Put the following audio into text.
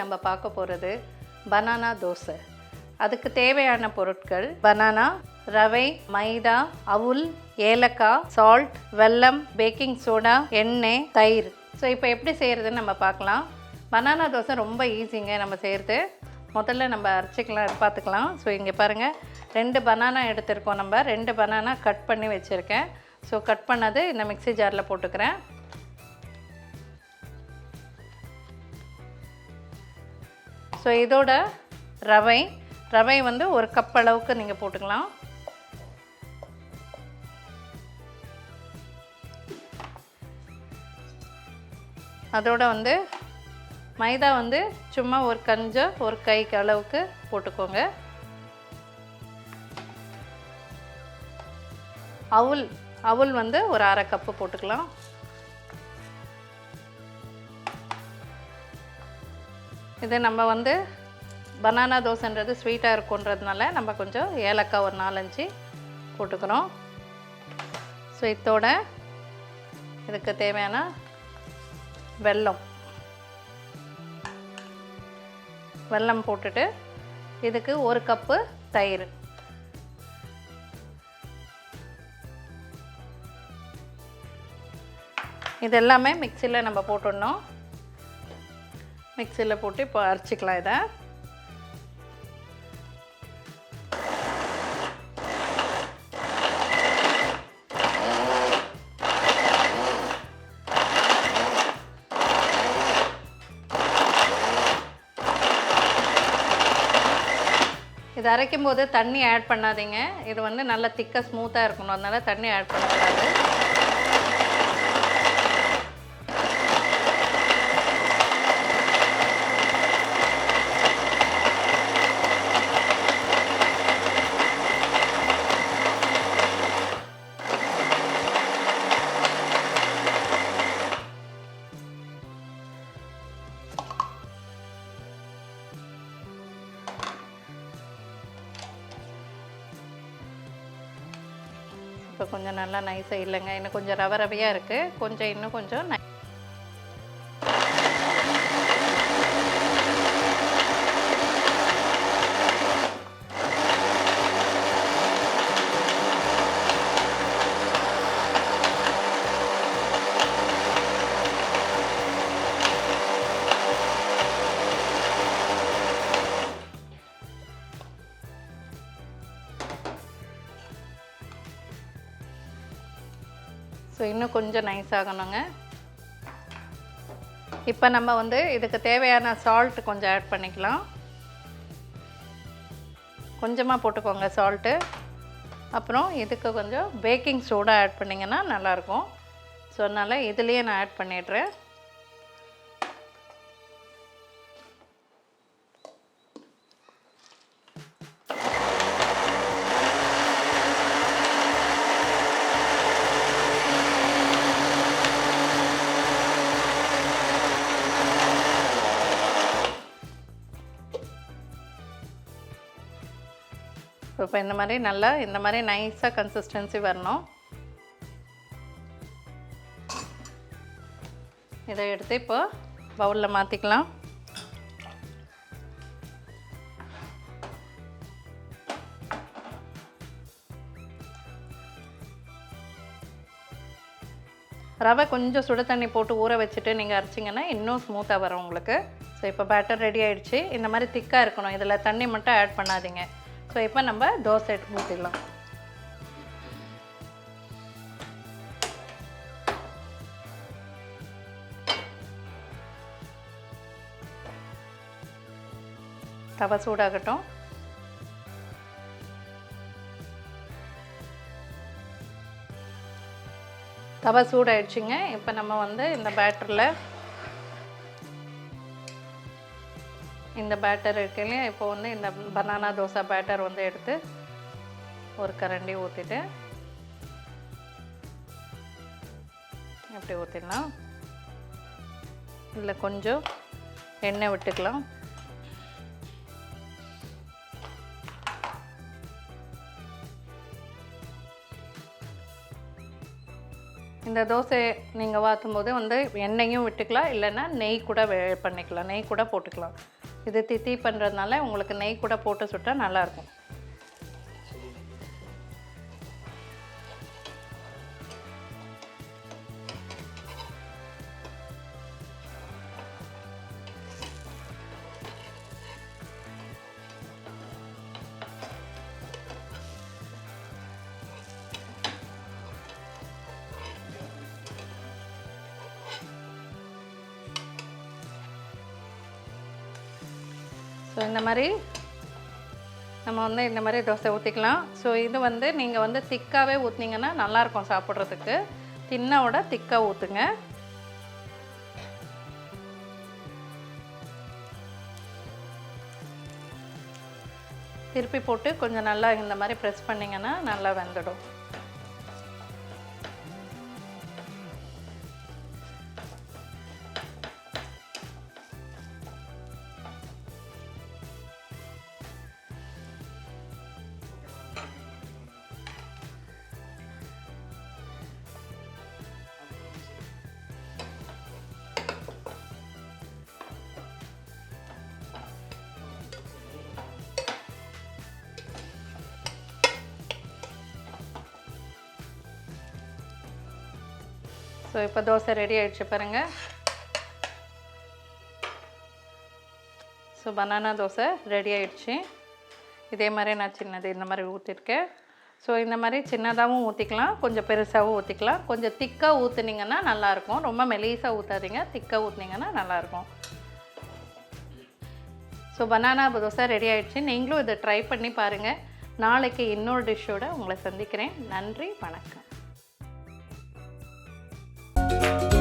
நம்ம பார்க்க போகிறது பனானா தோசை. அதுக்கு தேவையான பொருட்கள் பனானா ரவை மைதா அவுல் ஏலக்காய் சால்ட் வெல்லம் பேக்கிங் சோடா எண்ணெய் தயிர். ஸோ இப்போ எப்படி செய்கிறதுன்னு நம்ம பார்க்கலாம். பனானா தோசை ரொம்ப ஈஸிங்க நம்ம செய்கிறது முதல்ல நம்ம அரைச்சிக்கலாம் பார்த்துக்கலாம். ஸோ இங்கே பாருங்கள் ரெண்டு பனானா எடுத்திருக்கோம் நம்ம. ரெண்டு பனானா கட் பண்ணி வச்சுருக்கேன். ஸோ கட் பண்ணது இந்த மிக்ஸி ஜாரில் போட்டுக்கிறேன். ஸோ இதோட ரவை ரவை வந்து ஒரு கப் அளவுக்கு நீங்கள் போட்டுக்கலாம். அதோட வந்து மைதா வந்து சும்மா ஒரு கஞ்சம் ஒரு கைக்கு அளவுக்கு போட்டுக்கோங்க. அவுல் அவுல் வந்து ஒரு அரை கப்பு போட்டுக்கலாம். இது நம்ம வந்து பனானா தோசைன்றது ஸ்வீட்டாக இருக்குன்றதுனால நம்ம கொஞ்சம் ஏலக்காய் ஒரு நாலஞ்சு போட்டுக்கிறோம். ஸோ இதோட இதுக்கு தேவையான வெல்லம். வெல்லம் போட்டுட்டு இதுக்கு ஒரு கப்பு தயிர். இது எல்லாமே மிக்சியில் நம்ம போட்டுடணும். மிக்சியில் போட்டு இப்போ அரைச்சிக்கலாம் இதை. இது அரைக்கும் போது தண்ணி ஆட் பண்ணாதீங்க. இது வந்து நல்லா திக்காக ஸ்மூத்தாக இருக்கணும். அதனால தண்ணி ஆட் பண்ணக்கூடாது. இப்போ கொஞ்சம் நல்லா நைஸாக இல்லைங்க. இன்னும் கொஞ்சம் ரவ ரவையாக இருக்குது கொஞ்சம் இன்னும் கொஞ்சம் ஸோ இன்னும் கொஞ்சம் நைஸ் ஆகணுங்க. இப்போ நம்ம வந்து இதுக்கு தேவையான சால்ட் கொஞ்சம் ஆட் பண்ணிக்கலாம். கொஞ்சமாக போட்டுக்கோங்க சால்ட்டு அப்புறம் இதுக்கு கொஞ்சம் பேக்கிங் சோடா ஆட் பண்ணிங்கன்னா நல்லாயிருக்கும் ஸோ அதனால் இதுலேயே நான் ஆட் பண்ணிடுறேன். இப்போ இந்த மாதிரி நல்லா இந்த மாதிரி நைஸாக கன்சிஸ்டன்சி வரணும். இதை எடுத்து இப்போ பவுலில் மாற்றிக்கலாம் ரவை கொஞ்சம் சுடு தண்ணி போட்டு ஊற வச்சுட்டு நீங்கள் அரைச்சிங்கன்னா இன்னும் ஸ்மூத்தாக வரும் உங்களுக்கு. ஸோ இப்போ பேட்டர் ரெடி ஆகிடுச்சு இந்த மாதிரி திக்காக இருக்கணும். இதில் தண்ணி மட்டும் ஆட் பண்ணாதீங்க. ஸோ இப்போ நம்ம தோசை எடுத்து ஊற்றிடலாம் தவா சூடாகட்டும். தவா சூடாயிடுச்சுங்க. இப்போ நம்ம வந்து இந்த பேட்டரில் இந்த பேட்டர் இருக்கு இப்போ வந்து இந்த பனானா தோசை பேட்டர் வந்து எடுத்து ஒரு கரண்டி ஊற்றிட்டு இப்படி ஊற்றிடலாம் இல்லை கொஞ்சம் எண்ணெய் விட்டுக்கலாம். இந்த தோசை நீங்கள் வாற்றும் போது வந்து எண்ணெயும் விட்டுக்கலாம் இல்லைன்னா நெய் கூட வே பண்ணிக்கலாம். நெய் கூட போட்டுக்கலாம். இது தித்தி பண்ணுறதுனால உங்களுக்கு நெய் கூட போட்டு சுட்டால் நல்லாயிருக்கும் ஸோ இந்த மாதிரி நம்ம வந்து இந்த மாதிரி தோசை ஊற்றிக்கலாம் ஸோ இது வந்து நீங்கள் வந்து திக்காகவே ஊற்றினீங்கன்னா நல்லாயிருக்கும் சாப்பிட்றதுக்கு. தின்னோட திக்காக ஊற்றுங்க திருப்பி போட்டு கொஞ்சம் நல்லா இந்த மாதிரி ப்ரெஸ் பண்ணிங்கன்னா நல்லா வெந்துடும். ஸோ இப்போ தோசை ரெடி ஆகிடுச்சு பாருங்கள் ஸோ பனானா தோசை ரெடி ஆகிடுச்சு இதே மாதிரி நான் சின்னது இந்த மாதிரி ஊற்றிருக்கேன் ஸோ இந்த மாதிரி சின்னதாகவும் ஊற்றிக்கலாம் கொஞ்சம் பெருசாகவும் ஊற்றிக்கலாம் கொஞ்சம் திக்காக ஊற்றுனீங்கன்னா நல்லாயிருக்கும். ரொம்ப மெலீஸாக ஊற்றாதீங்க திக்காக ஊற்றுனீங்கன்னா நல்லாயிருக்கும். ஸோ பனானா தோசை ரெடி ஆகிடுச்சு நீங்களும் இதை ட்ரை பண்ணி பாருங்கள் நாளைக்கு இன்னொரு டிஷ்ஷோடு உங்களை சந்திக்கிறேன். நன்றி வணக்கம். Bye.